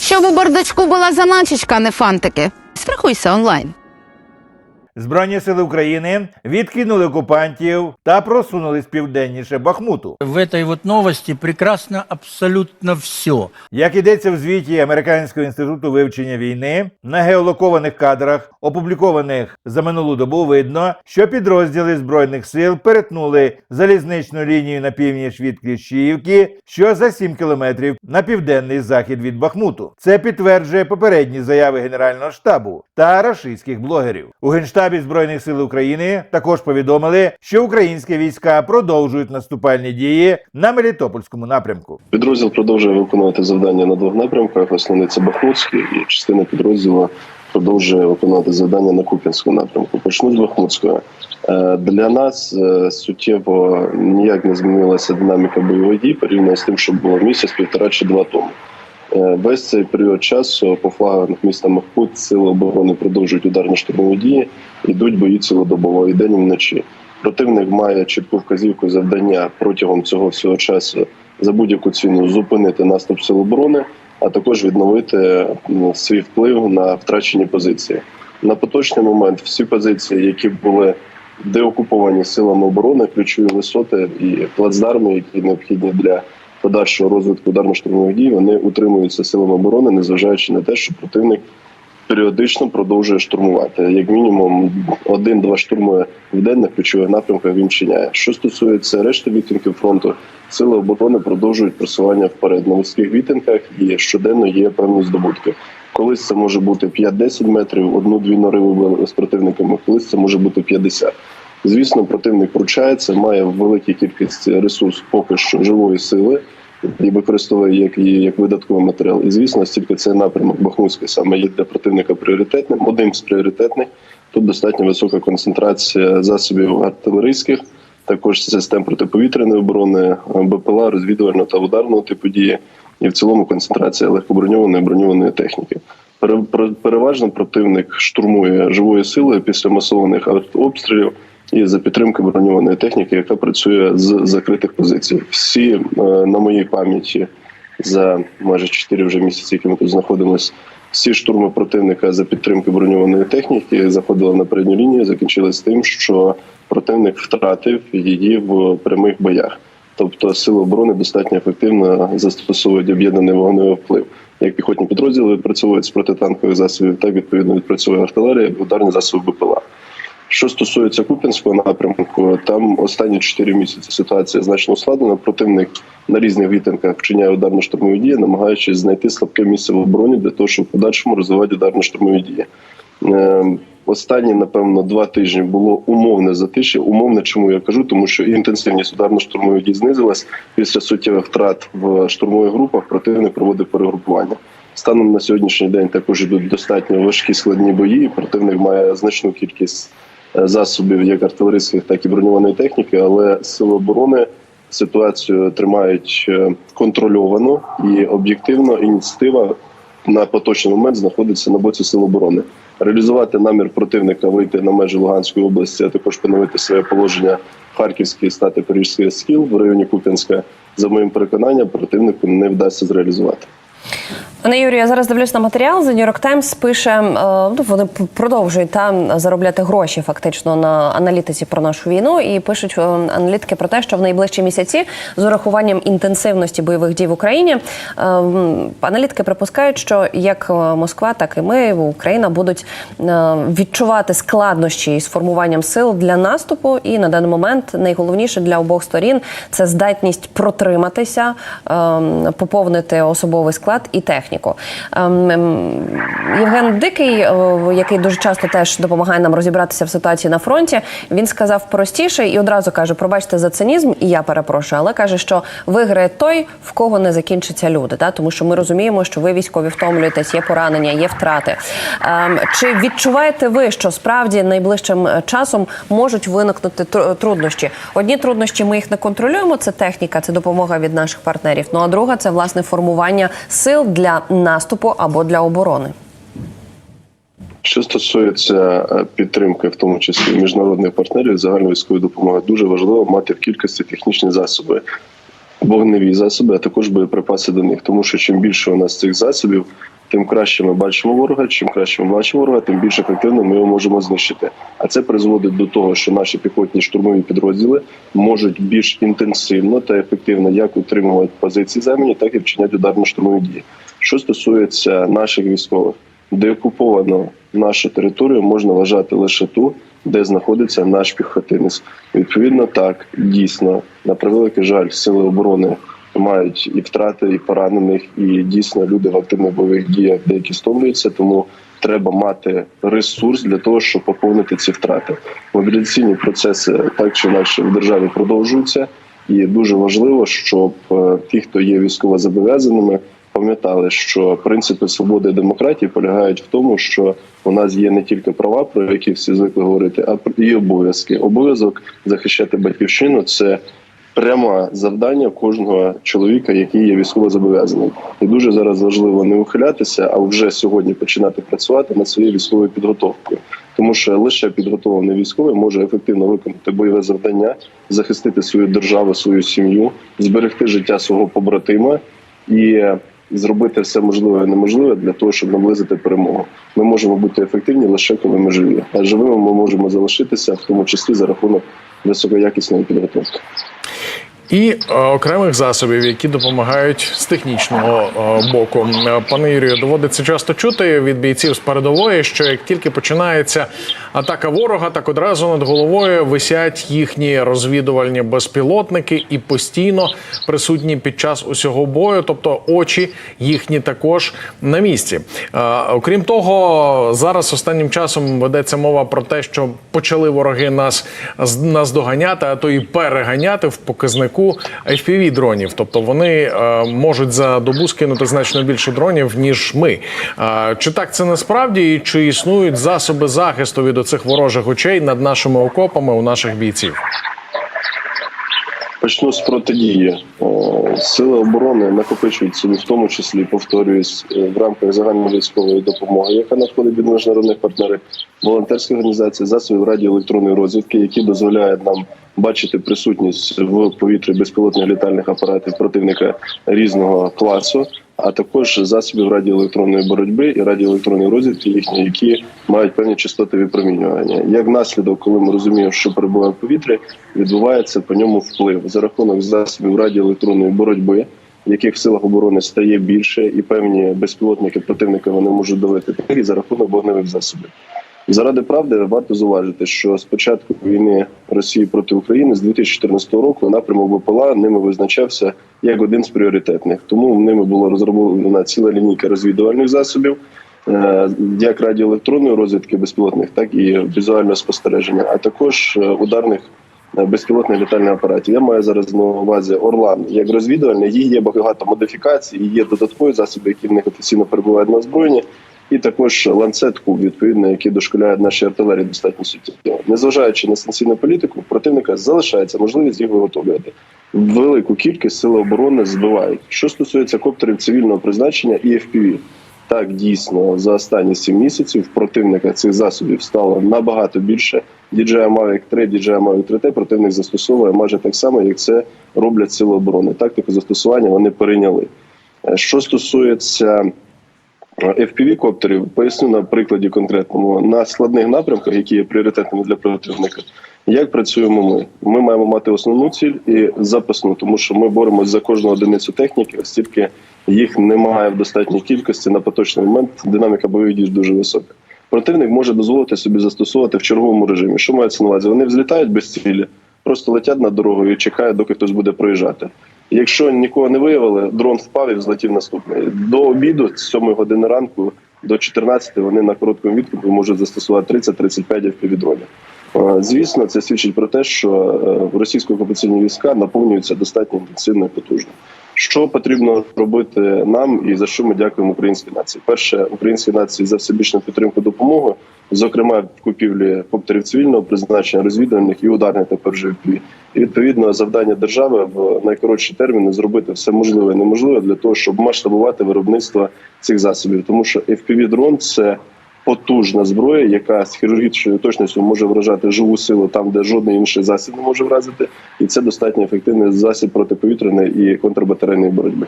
Щоб у бардачку була заначечка, не фантики. Страхуйся онлайн. Збройні сили України відкинули окупантів та просунулись південніше Бахмуту. В этой вот новости прекрасно абсолютно все. Як йдеться в звіті Американського інституту вивчення війни, на геолокованих кадрах, опублікованих за минулу добу, видно, що підрозділи збройних сил перетнули залізничну лінію на північ від Кліщіївки, що за 7 кілометрів на південний захід від Бахмуту. Це підтверджує попередні заяви Генерального штабу та рашистських блогерів. У генштабі збройних сил України також повідомили, що українські війська продовжують наступальні дії на Мелітопольському напрямку. Підрозділ продовжує виконувати завдання на двох напрямках. Основний це Бахмутський, і частина підрозділу продовжує виконувати завдання на Куп'янському напрямку. Почну з Бахмутського. Е, Для нас е, суттєво ніяк не змінилася динаміка бойових дій порівняно з тим, що було місяць, півтора чи два тому. Е, Весь цей період часу по флагах міста Махмуд сили оборони продовжують ударні штурмові дії, йдуть бої цілодобово і день і вночі. Противник має чітку вказівку завдання протягом цього всього часу за будь-яку ціну зупинити наступ сил оборони, а також відновити свій вплив на втрачені позиції. На поточний момент всі позиції, які були деокуповані силами оборони, ключові висоти і плацдарми, які необхідні для подальшого розвитку ударно-штурмових дій, вони утримуються силами оборони, незважаючи на те, що противник періодично продовжує штурмувати. Як мінімум, один-два штурми в день на ключових напрямках він чиняє. Що стосується решти відтинків фронту, сили оборони продовжують просування вперед на вузьких відтинках і щоденно є певні здобутки. Колись це може бути 5-10 метрів, одну-дві нори вибили з противниками, колись це може бути 50. Звісно, противник вручається, має велику кількість ресурс поки що живої сили і використовує як її як видатковий матеріал. І звісно, стільки цей напрямок Бахмутський саме є для противника пріоритетним, одним з пріоритетних. Тут достатньо висока концентрація засобів артилерійських, також систем протиповітряної оборони, БПЛА, розвідувального та ударного типу дії, і в цілому концентрація легкоброньованої броньованої техніки. Пере- пере- Переважно противник штурмує живою силою після масованих обстрілів і за підтримки броньованої техніки, яка працює з закритих позицій. Всі е, на моїй пам'яті за майже 4 вже місяці, які ми тут знаходимося. Всі штурми противника за підтримки броньованої техніки заходили на передню лінію, закінчились тим, що противник втратив її в прямих боях. Тобто сили оборони достатньо ефективно застосовують об'єднаний вогневий вплив. Як піхотні підрозділи відпрацьовують з протитанкових засобів, так відповідно відпрацьовує артилерія, ударні засоби БПЛА. Що стосується Куп'янського напрямку, там останні 4 місяці ситуація значно ускладнена. Противник на різних відтинках вчиняє ударно-штурмові дії, намагаючись знайти слабке місце в обороні для того, щоб в подальшому розвивати ударно-штурмові дії. Е, Останні, напевно, два тижні було умовне затиші. Умовне, чому я кажу, тому що інтенсивність ударно-штурмових дій знизилась після суттєвих втрат в штурмових групах. Противник проводив перегрупування. Станом на сьогоднішній день також йдуть достатньо важкі складні бої. Противник має значну кількість засобів, як артилерійських, так і броньованої техніки, але сили оборони ситуацію тримають е, контрольовано і об'єктивно. Ініціатива на поточний момент знаходиться на боці сил оборони. Реалізувати намір противника вийти на межі Луганської області, а також поновити своє положення в Харківській стати Парижський схил в районі Куп'янська. За моїм переконанням, противнику не вдасться зреалізувати. Пане Юрію, я зараз дивлюсь на матеріал. The New York Times пише, е, ну вони продовжують там заробляти гроші фактично на аналітиці про нашу війну, і пишуть е, аналітики про те, що в найближчі місяці з урахуванням інтенсивності бойових дій в Україні е, аналітики припускають, що як Москва, так і ми, Україна будуть відчувати складнощі із формуванням сил для наступу. І на даний момент найголовніше для обох сторін це здатність протриматися, е, поповнити особовий склад і техніку. Ем, ем, Євген Дикий, е, який дуже часто теж допомагає нам розібратися в ситуації на фронті, він сказав простіше і одразу каже: пробачте за цинізм, і я перепрошую, але каже, що виграє той, в кого не закінчаться люди. Да? Тому що ми розуміємо, що ви військові втомлюєтесь, є поранення, є втрати. Ем, Чи відчуваєте ви, що справді найближчим е, часом можуть виникнути тру- труднощі? Одні труднощі ми їх не контролюємо. Це техніка, це допомога від наших партнерів. Ну а друга це власне формування сил для наступу або для оборони. Що стосується е, підтримки, в тому числі міжнародних партнерів, загальної військової допомоги, дуже важливо мати в кількості технічні засоби. вогневі засоби, а також боєприпаси до них. Тому що чим більше у нас цих засобів, тим краще ми бачимо ворога. Чим краще ми бачимо ворога, тим більш ефективно ми його можемо знищити. А це призводить до того, що наші піхотні штурмові підрозділи можуть більш інтенсивно та ефективно як утримувати позиції займані, так і вчиняти ударно-штурмові дії. Що стосується наших військових, деокуповано нашу територію можна вважати лише ту, де знаходиться наш піхотинець. Відповідно, так дійсно на превеликий жаль, сили оборони мають і втрати, і поранених, і дійсно люди в активних бойових діях деякі стомлюються, тому. Треба мати ресурс для того, щоб поповнити ці втрати. Мобілізаційні процеси так чи інакше в державі продовжуються, і дуже важливо, щоб е, ті, хто є військово зобов'язаними, пам'ятали, що принципи свободи і демократії полягають в тому, що у нас є не тільки права, про які всі звикли говорити, а і обов'язки. Обов'язок захищати батьківщину це пряме завдання кожного чоловіка, який є військово зобов'язаний. І дуже зараз важливо не ухилятися, а вже сьогодні починати працювати над своєю військовою підготовкою. Тому що лише підготовлений військовий може ефективно виконати бойове завдання, захистити свою державу, свою сім'ю, зберегти життя свого побратима і зробити все можливе і неможливе для того, щоб наблизити перемогу. Ми можемо бути ефективні лише коли ми живі. А живими ми можемо залишитися, в тому числі за рахунок високоякісної підготовки. І е, окремих засобів, які допомагають з технічного е, боку. Е, Пане Юрію, доводиться часто чути від бійців з передової, що як тільки починається атака ворога, так одразу над головою висять їхні розвідувальні безпілотники і постійно присутні під час усього бою, тобто очі їхні також на місці. Окрім того, зараз останнім часом ведеться мова про те, що почали вороги нас з- наздоганяти, а то і переганяти в показнику fpv дронів. Тобто вони е, можуть за добу скинути значно більше дронів ніж ми. Е, Чи так це насправді, і чи існують засоби захисту від оцих ворожих очей над нашими окопами у наших бійців? Почну з протидії. Е, Сили оборони накопичують собі, в тому числі повторююсь, е, в рамках загальної військової допомоги, яка надходить від міжнародних партнерів, волонтерські організації, засобів радіоелектронної розвідки, які дозволяють нам бачити присутність в повітрі безпілотних літальних апаратів противника різного класу. А також засобів радіоелектронної боротьби і радіоелектронної розвідки їхні, які мають певні частоти випромінювання. Як наслідок, коли ми розуміємо, що перебуває в повітрі, відбувається по ньому вплив за рахунок засобів радіоелектронної боротьби, яких в силах оборони стає більше, і певні безпілотники противника вони можуть давити і за рахунок вогневих засобів. Заради правди варто зауважити, що з початку війни Росії проти України з 2014 року напрямок БПЛА ними визначався як один з пріоритетних. Тому ними було розроблена ціла лінійка розвідувальних засобів, е, як радіоелектронної розвідки безпілотних, так і візуального спостереження, а також е, ударних е, безпілотних літальних апаратів. Я маю зараз на увазі Орлан як розвідувальний. Їх є багато модифікацій, є додаткові засоби, які в них офіційно перебувають на озброєнні. І також ланцет куб, відповідно, які дошколяють нашій артилерії достатньо суттєво. Незважаючи на санкційну політику, противника залишається можливість їх виготовлювати. Велику кількість сили оборони збивають. Що стосується коптерів цивільного призначення і FPV, так дійсно за останні сім місяців противника цих засобів стало набагато більше. DJI Mavic 3, DJI Mavic 3T противник застосовує майже так само, як це роблять сили оборони. Тактику застосування вони перейняли. Е, Що стосується fpv коптерів поясню на прикладі конкретному на складних напрямках, які є пріоритетними для противника. Як працюємо ми? Ми маємо мати основну ціль і запасну, тому що ми боремося за кожну одиницю техніки, оскільки їх немає в достатній кількості на поточний момент. Динаміка бойових дій дуже висока. Противник може дозволити собі застосовувати в черговому режимі. Що мається на увазі? Вони взлітають без цілі, просто летять над дорогою і чекають, доки хтось буде проїжджати. Якщо нікого не виявили, дрон впав і взлетів наступний. До обіду, з 7 години ранку до 14 вони на короткому відкупі можуть застосувати 30-35 FPV-дронів. Е, Звісно, це свідчить про те, що е, російсько-окупаційні війська наповнюються достатньо інтенсивно і потужно. Що потрібно робити нам, і за що ми дякуємо українській нації? Перше, українській нації за всебічну підтримку допомоги, зокрема в купівлі коптерів цивільного призначення, розвідувальних і ударних тепер вже І відповідно завдання держави в найкоротші терміни зробити все можливе і неможливе для того, щоб масштабувати виробництво цих засобів, тому що FPV-дрон – це потужна зброя, яка з хірургічною точністю може вражати живу силу там, де жодний інший засіб не може вразити, і це достатньо ефективний засіб протиповітряної і контрбатарейної боротьби.